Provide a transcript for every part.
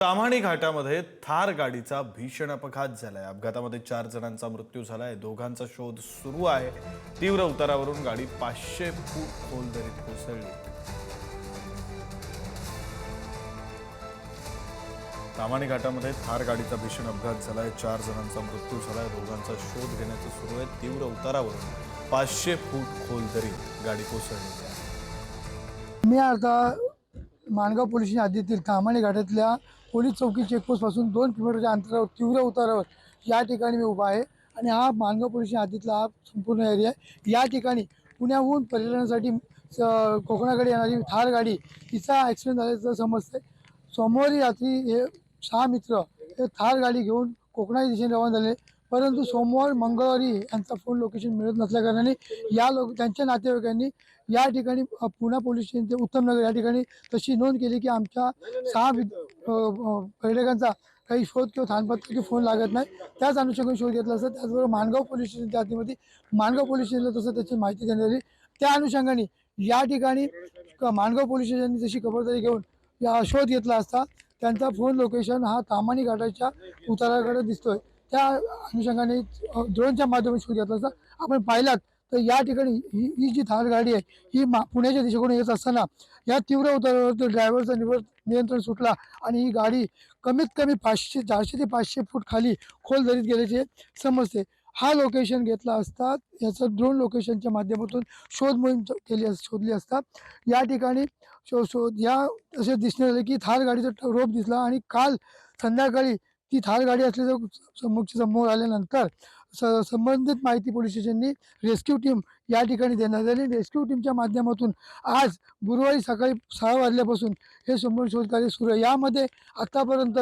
ताम्हाणी घाटामध्ये थार गाडीचा भीषण अपघात झालाय. अपघातामध्ये चार जणांचा मृत्यू झालाय. दोघांचा शोध सुरू आहे. तीव्र उतारावरून गाडी पाचशे फूट खोल दरीत कोसळली. तामाणी घाटामध्ये थार गाडीचा भीषण अपघात झालाय. चार जणांचा मृत्यू झालाय. दोघांचा शोध घेण्याचं सुरू आहे. तीव्र उतारावरून पाचशे फूट खोल दरीत गाडी कोसळली. आहे मी आता माणगाव पोलीस हद्दीतील तामाणे घाटातल्या पोलीस चौकी चेकपोस्टपासून दोन किलोमीटरच्या अंतरावर तीव्र उतारावर या ठिकाणी मी उभा आहे. आणि हा मानगाव पोलिसच्या हातीतला हा संपूर्ण एरिया आहे. या ठिकाणी पुण्याहून पर्यटनासाठी स- कोकणाकडे येणारी थार गाडी तिचा ॲक्सिडेंट झाल्याचं समजतं सोमवारी रात्री हे सहा मित्र हे थार गाडी घेऊन कोकणाच्या दिशेने रवाना झाले. परंतु सोमवार मंगळवारी यांचा फोन लोकेशन मिळत नसल्याकारणाने या लोक त्यांच्या नातेवाईकांनी या ठिकाणी पुणे पुणा पोलीस स्टेशन ते उत्तमनगर या ठिकाणी तशी नोंद केली की आमच्या सहा पर्यटकांचा काही शोध किंवा थानपत्र की फोन लागत नाही. त्याच अनुषंगाने शोध घेतला असता. त्याचबरोबर माणगाव पोलीस स्टेशनच्या हद्दीमध्ये माणगाव पोलीस स्टेशनला तसं त्याची माहिती देण्यात आली. त्या अनुषंगाने या ठिकाणी क- माणगाव पोलीस स्टेशनने जशी खबरदारी घेऊन या शोध घेतला असता. त्यांचा फोन लोकेशन हा तामाणी घाटाच्या उताराकडे दिसतोय. त्या अनुषंगाने ड्रोनच्या माध्यमातून शोध घेतला असता आपण पाहिलात तर या ठिकाणी ही ही जी थार गाडी आहे ही मा पुण्याच्या दिशेकडून येत असताना या तीव्र उतारावर ड्रायव्हरचा निव नियंत्रण सुटला आणि ही गाडी कमीत कमी पाचशे चारशे ते पाचशे फूट खाली खोल दरीत गेल्याचे समजते. हा लोकेशन घेतला असता याचं ड्रोन लोकेशनच्या माध्यमातून शोध मोहीम केली अस शोधली असता. या ठिकाणी शो शोध या असे दिसण्यात आले की थार गाडीचा रोप दिसला आणि काल संध्याकाळी ती थार गाडी असल्याचं समोरच्या समोर आल्यानंतर स संबंधित माहिती पोलीस स्टेशननी रेस्क्यू टीम या ठिकाणी देण्यात आली. रेस्क्यू टीमच्या माध्यमातून आज गुरुवारी सकाळी सहा वाजल्यापासून हे संपूर्ण शोधकार्य सुरू आहे. यामध्ये आतापर्यंत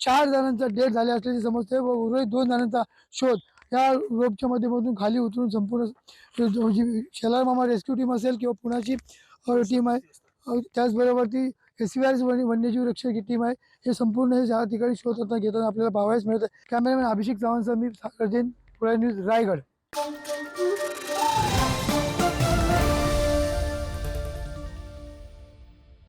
चार जणांचा डेथ झाले असल्याचे समजते व उर्वरित दोन जणांचा शोध या रोपच्या माध्यमातून खाली उतरून संपूर्ण म्हणजे जी शेलार मामा रेस्क्यू टीम असेल किंवा पुण्याची टीम आहे. त्याचबरोबर ती एस सी आर वन्यजीव रक्षक टीम आहे. हे संपूर्ण हे ज्या ठिकाणी शोध होता घेताना आपल्याला पाहावयास मिळतं कॅमेरामॅन अभिषेक चव्हाणसह मी सागर जैन पुणे न्यूज रायगड.